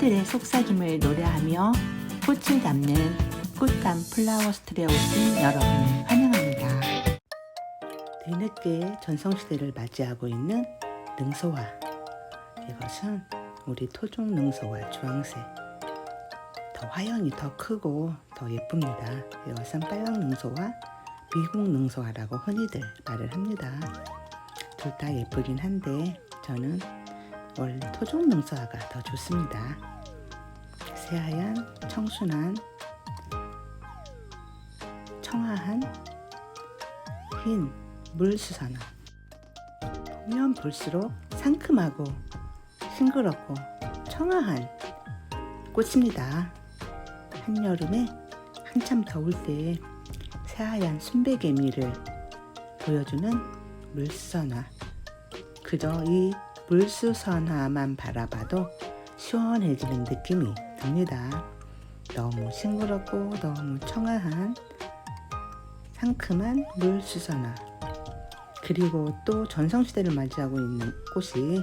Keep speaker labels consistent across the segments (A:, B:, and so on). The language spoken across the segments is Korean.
A: 꽃들의 속삭임을 노래하며 꽃을 담는 꽃담 플라워 스트레에 오신 여러분을 환영합니다. 뒤늦게 전성시대를 맞이하고 있는 능소화. 이것은 우리 토종 능소화 주황색. 더 화형이 더 크고 더 예쁩니다. 이것은 빨강 능소화, 미국 능소화라고 흔히들 말을 합니다. 둘 다 예쁘긴 한데 저는 원래 토종 능소화가 더 좋습니다. 새하얀, 청순한, 청아한, 흰 물수선화. 보면 볼수록 상큼하고 싱그럽고 청아한 꽃입니다. 한여름에 한참 더울 때 새하얀 순백개미를 보여주는 물수선화. 그저 이 물수선화만 바라봐도 시원해지는 느낌이 듭니다. 너무 싱그럽고 너무 청아한 상큼한 물수선화. 그리고 또 전성시대를 맞이하고 있는 꽃이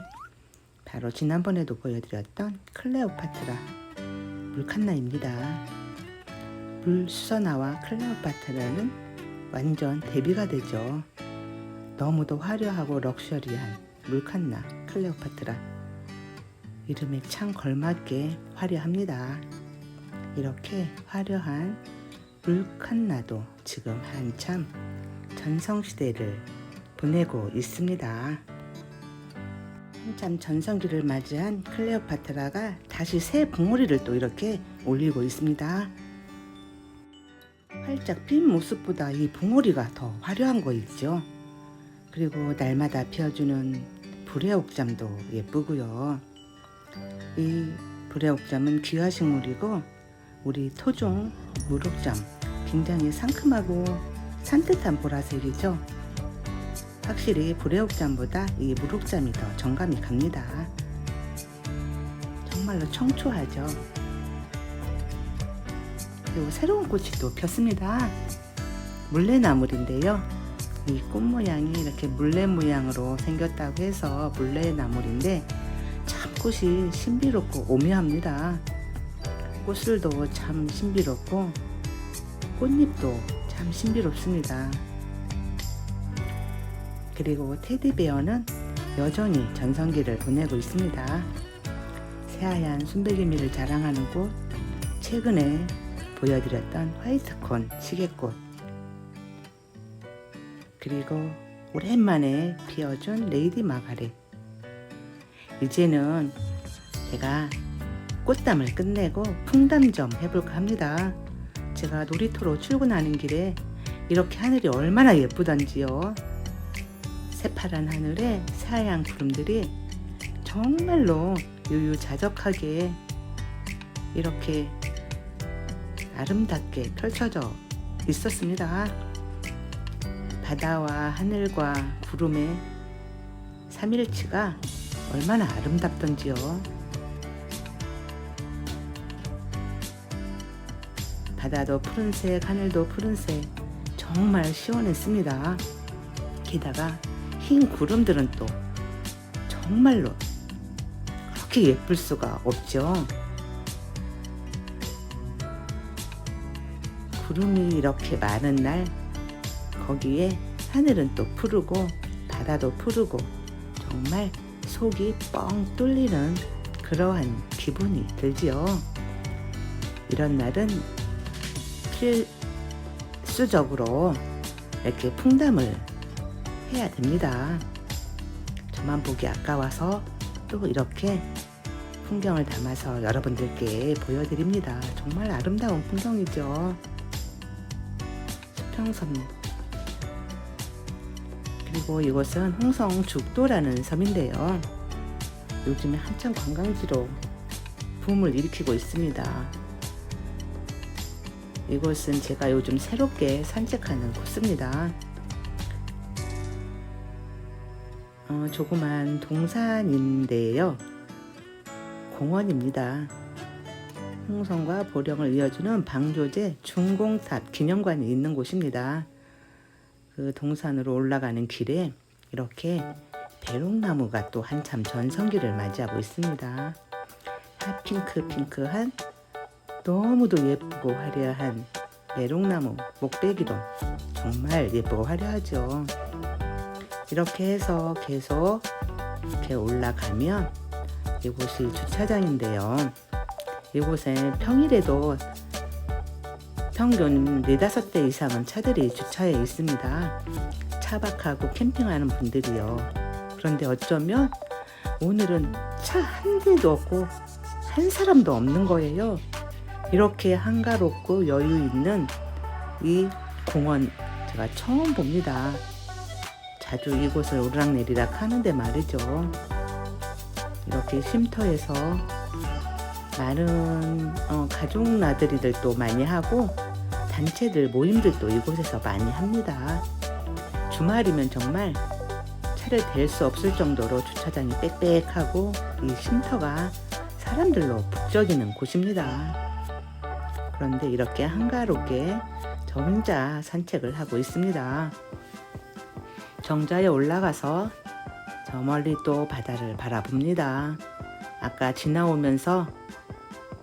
A: 바로 지난번에도 보여드렸던 클레오파트라 물칸나입니다. 물수선화와 클레오파트라는 완전 대비가 되죠. 너무도 화려하고 럭셔리한 물칸나 클레오파트라 이름에 참 걸맞게 화려합니다. 이렇게 화려한 물칸나도 지금 한참 전성시대를 보내고 있습니다. 한참 전성기를 맞이한 클레오파트라가 다시 새 봉오리를 또 이렇게 올리고 있습니다. 활짝 핀 모습보다 이 봉오리가 더 화려한 거 있죠. 그리고 날마다 피어주는 불의 옥잠도 예쁘고요. 이 불의 옥잠은 귀화식물이고 우리 토종 물옥잠 굉장히 상큼하고 산뜻한 보라색이죠. 확실히 불의 옥잠보다 이 물옥잠이 더 정감이 갑니다. 정말로 청초하죠. 그리고 새로운 꽃이 또 폈습니다. 물레나물인데요. 이 꽃 모양이 이렇게 물레 모양으로 생겼다고 해서 물레나물인데 참 꽃이 신비롭고 오묘합니다. 꽃술도 참 신비롭고 꽃잎도 참 신비롭습니다. 그리고 테디베어는 여전히 전성기를 보내고 있습니다. 새하얀 순백이미를 자랑하는 꽃, 최근에 보여드렸던 화이트콘 시계꽃, 그리고 오랜만에 피어준 레이디 마가렛. 이제는 제가 꽃담을 끝내고 풍담 좀 해볼까 합니다. 제가 놀이터로 출근하는 길에 이렇게 하늘이 얼마나 예쁘던지요. 새파란 하늘에 새하얀 구름들이 정말로 유유자적하게 이렇게 아름답게 펼쳐져 있었습니다. 바다와 하늘과 구름의 삼일치가 얼마나 아름답던지요. 바다도 푸른색, 하늘도 푸른색, 정말 시원했습니다. 게다가 흰 구름들은 또 정말로 그렇게 예쁠 수가 없죠. 구름이 이렇게 많은 날 거기에 하늘은 또 푸르고 바다도 푸르고 정말 속이 뻥 뚫리는 그러한 기분이 들지요. 이런 날은 필수적으로 이렇게 풍담을 해야 됩니다. 저만 보기 아까워서 또 이렇게 풍경을 담아서 여러분들께 보여드립니다. 정말 아름다운 풍경이죠. 수평섬 그리고 이곳은 홍성 죽도라는 섬인데요. 요즘에 한참 관광지로 붐을 일으키고 있습니다. 이곳은 제가 요즘 새롭게 산책하는 코스입니다. 어, 조그만 동산인데요. 공원입니다. 홍성과 보령을 이어주는 방조제 중공탑 기념관이 있는 곳입니다. 그 동산으로 올라가는 길에 이렇게 배롱나무가 또 한참 전성기를 맞이하고 있습니다. 다 핑크 핑크한 너무도 예쁘고 화려한 메롱나무 목베기도 정말 예쁘고 화려하죠. 이렇게 해서 계속 이렇게 올라가면 이곳이 주차장인데요. 이곳에 평일에도 평균 4, 5대 이상은 차들이 주차해 있습니다. 차박하고 캠핑하는 분들이요. 그런데 어쩌면 오늘은 차 한 대도 없고 한 사람도 없는 거예요. 이렇게 한가롭고 여유 있는 이 공원 제가 처음 봅니다. 자주 이곳을 오르락내리락 하는데 말이죠. 이렇게 쉼터에서 많은 어, 가족 나들이들도 많이 하고 단체들 모임들도 이곳에서 많이 합니다. 주말이면 정말 차를 댈 수 없을 정도로 주차장이 빽빽하고 이 쉼터가 사람들로 북적이는 곳입니다. 그런데 이렇게 한가롭게 저 혼자 산책을 하고 있습니다. 정자에 올라가서 저 멀리 또 바다를 바라봅니다. 아까 지나오면서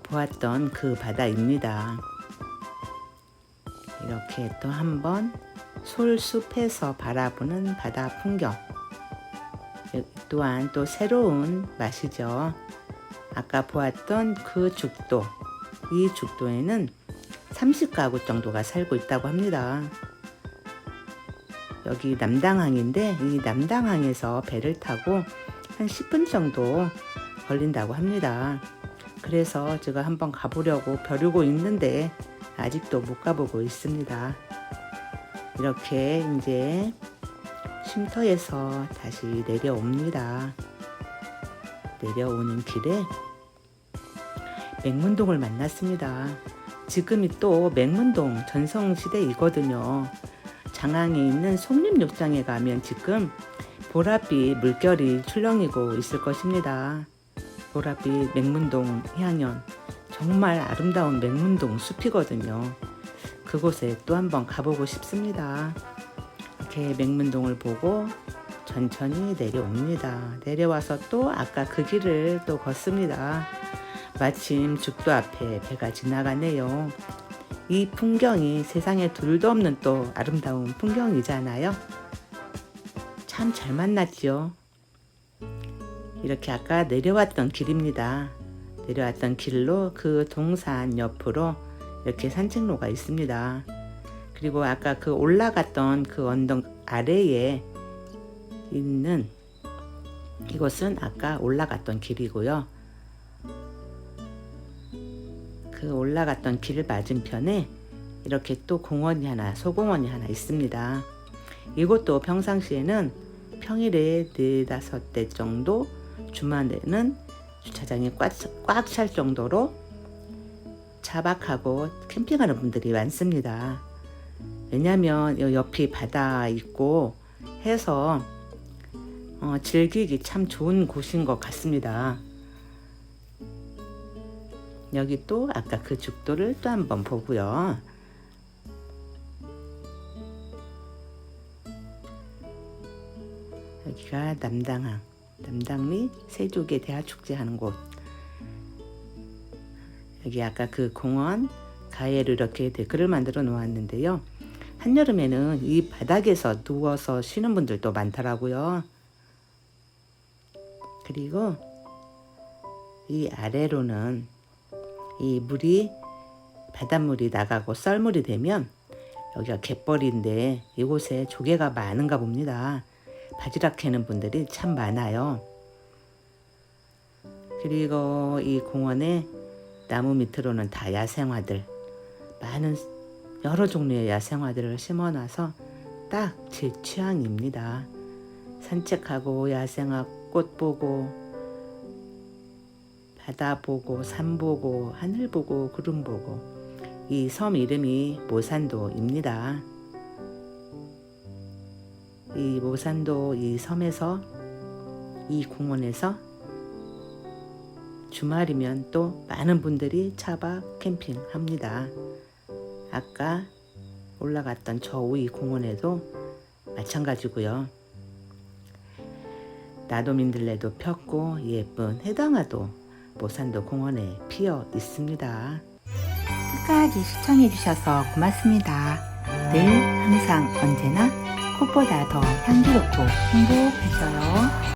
A: 보았던 그 바다입니다. 이렇게 또 한번 솔숲에서 바라보는 바다 풍경. 또한 또 새로운 맛이죠. 아까 보았던 그 죽도. 이 죽도에는 30가구 정도가 살고 있다고 합니다. 여기 남당항인데 이 남당항에서 배를 타고 한 10분 정도 걸린다고 합니다. 그래서 제가 한번 가보려고 벼르고 있는데 아직도 못 가보고 있습니다. 이렇게 이제 쉼터에서 다시 내려옵니다. 내려오는 길에 맹문동을 만났습니다. 지금이 또 맹문동 전성시대이거든요. 장항에 있는 송림욕장에 가면 지금 보랏빛 물결이 출렁이고 있을 것입니다. 보랏빛 맹문동 향연 정말 아름다운 맹문동 숲이거든요. 그곳에 또 한번 가보고 싶습니다. 이렇게 맹문동을 보고 천천히 내려옵니다. 내려와서 또 아까 그 길을 또 걷습니다. 마침 죽도 앞에 배가 지나가네요. 이 풍경이 세상에 둘도 없는 또 아름다운 풍경이잖아요. 참 잘 만났지요. 이렇게 아까 내려왔던 길입니다. 내려왔던 길로 그 동산 옆으로 이렇게 산책로가 있습니다. 그리고 아까 그 올라갔던 그 언덕 아래에 있는 이곳은 아까 올라갔던 길이고요. 그 올라갔던 길 맞은편에 이렇게 또 공원이 하나, 소공원이 하나 있습니다. 이곳도 평상시에는 평일에 네다섯 대 정도, 주말에는 주차장이 꽉 찰 정도로 차박하고 캠핑하는 분들이 많습니다. 왜냐하면 옆이 바다 있고 해서 어, 즐기기 참 좋은 곳인 것 같습니다. 여기 또 아까 그 죽도를 또 한번 보고요. 여기가 남당항, 남당리 세조개 대하축제 하는 곳. 여기 아까 그 공원 가해를 이렇게 데크를 만들어 놓았는데요. 한여름에는 이 바닥에서 누워서 쉬는 분들도 많더라고요. 그리고 이 아래로는 이 물이 바닷물이 나가고 썰물이 되면 여기가 갯벌인데 이곳에 조개가 많은가 봅니다. 바지락 캐는 분들이 참 많아요. 그리고 이 공원에 나무 밑으로는 다 야생화들 많은 여러 종류의 야생화들을 심어놔서 딱 제 취향입니다. 산책하고 야생화 꽃 보고 바다 보고 산 보고 하늘 보고 구름 보고 이 섬 이름이 모산도입니다. 이 모산도 이 섬에서 이 공원에서 주말이면 또 많은 분들이 차박 캠핑합니다. 아까 올라갔던 저 우이 공원에도 마찬가지고요. 나도민들레도 폈고 예쁜 해당화도 모산도 공원에 피어 있습니다.
B: 끝까지 시청해주셔서 고맙습니다. 늘 항상 언제나 꽃보다 더 향기롭고 행복했어요.